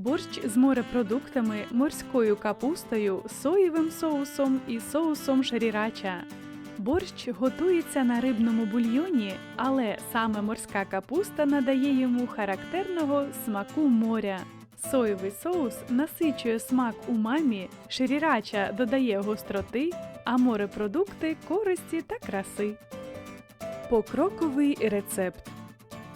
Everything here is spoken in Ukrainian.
борщ з морепродуктами, морською капустою, соєвим соусом і соусом шрірача. Борщ готується на рибному бульйоні, але саме морська капуста надає йому характерного смаку моря. Соєвий соус насичує смак умамі, шрірача додає гостроти, а морепродукти користі та краси. Покроковий рецепт.